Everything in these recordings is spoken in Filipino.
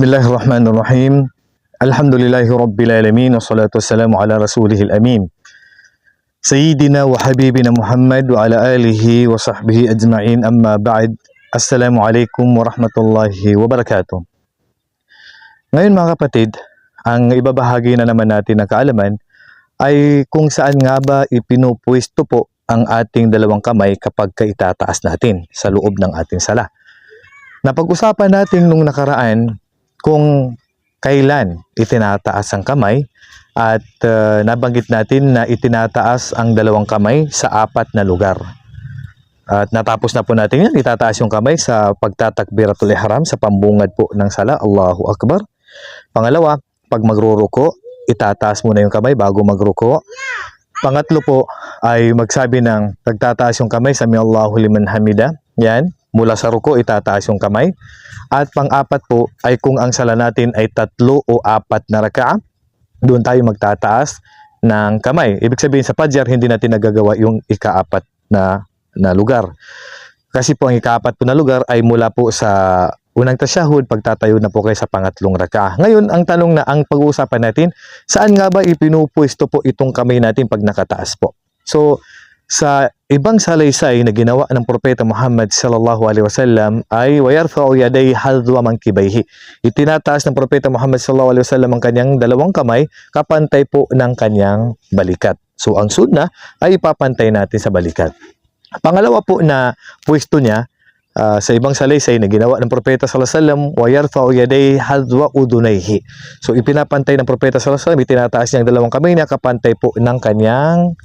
Bismillahirrahmanirrahim. Alhamdulillahi Rabbil Alamin. Wassalatu wassalamu ala rasulihil amin. Sayyidina wa habibina Muhammad wa ala alihi wa sahbihi ajma'in amma ba'd. Assalamualaikum warahmatullahi wabarakatuh. Ngayon mga kapatid, ang ibabahagi na naman natin na kaalaman ay kung saan nga ba ipinupwesto po ang ating dalawang kamay kapag kaitataas natin sa loob ng ating sala. Napag-usapan natin nung nakaraan kung kailan itinataas ang kamay at uh, nabanggit natin na itinataas ang dalawang kamay sa apat na lugar. At natapos na po natin yan, itataas yung kamay sa pagtatakbiratul ihram sa pambungad po ng sala, Allahu Akbar. Pangalawa, pag magruruko, itataas muna yung kamay bago magruko. Pangatlo po ay magsabi ng pagtataas yung kamay sa mi Allahu liman hamida. Yan, mula sa ruko itataas yung kamay. At pang-apat po ay kung ang sala natin ay tatlo o apat na raka'a, doon tayo magtataas ng kamay. Ibig sabihin sa Fajr, hindi natin nagagawa yung ikaapat na, na lugar. Kasi po ang ikaapat po na lugar ay mula po sa unang tasyahud, pagtatayo na po kayo sa pangatlong raka'a. Ngayon, ang tanong na ang pag-uusapan natin, saan nga ba ipinupwesto po itong kamay natin pag nakataas po? So, sa ibang salaysay na ginawa ng propeta Muhammad sallallahu alaihi wasallam ay wayarfa'u yaday hadwa mankibayhi. Itinataas ng propeta Muhammad sallallahu alaihi wasallam ang kanyang dalawang kamay kapantay po ng kanyang balikat. So ang sunna ay ipapantay natin sa balikat. Pangalawa po na pwesto niya uh, sa ibang salaysay na ginawa ng propeta sallallahu alaihi wasallam wayarfa'u yaday hadwa udunayhi. So ipinapantay ng propeta sallallahu alaihi wasallam itinataas niya ang dalawang kamay niya kapantay po ng kanyang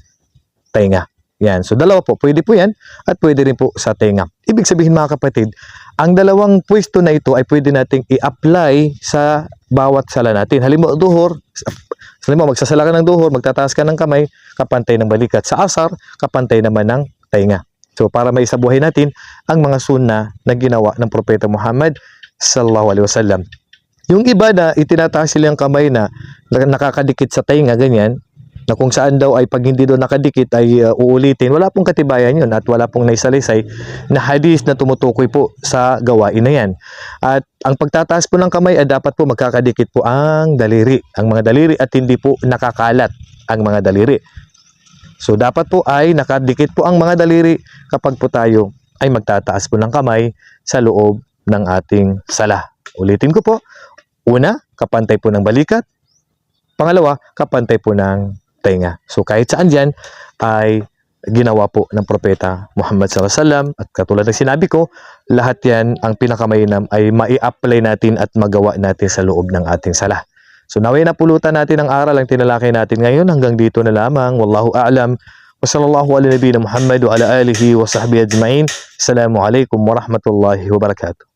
tainga. Yan. So, dalawa po. Pwede po yan at pwede rin po sa tenga. Ibig sabihin mga kapatid, ang dalawang pwesto na ito ay pwede nating i-apply sa bawat sala natin. Halimbawa, duhor, halimbawa, magsasala ka ng duhor, magtataas ka ng kamay, kapantay ng balikat. Sa asar, kapantay naman ng tainga. So, para maisabuhay natin ang mga sunna na ginawa ng Propeta Muhammad sallallahu alaihi wasallam. Yung iba na itinataas sila yung kamay na nakakadikit sa tainga, ganyan, na kung saan daw ay pag hindi doon nakadikit ay uh, uulitin, wala pong katibayan yun at wala pong naisalisay na hadis na tumutukoy po sa gawain na yan. At ang pagtataas po ng kamay ay dapat po magkakadikit po ang daliri, ang mga daliri at hindi po nakakalat ang mga daliri. So dapat po ay nakadikit po ang mga daliri kapag po tayo ay magtataas po ng kamay sa loob ng ating sala. Ulitin ko po, una, kapantay po ng balikat. Pangalawa, kapantay po ng tenga. So kahit saan dyan ay ginawa po ng propeta Muhammad SAW at katulad ng sinabi ko, lahat yan ang pinakamainam ay mai-apply natin at magawa natin sa loob ng ating sala. So naway napulutan natin ang aral ang tinalakay natin ngayon hanggang dito na lamang. Wallahu a'lam. Wa sallallahu ala nabiyina Muhammad wa ala alihi wa sahbihi ajma'in. Assalamu alaikum warahmatullahi wabarakatuh.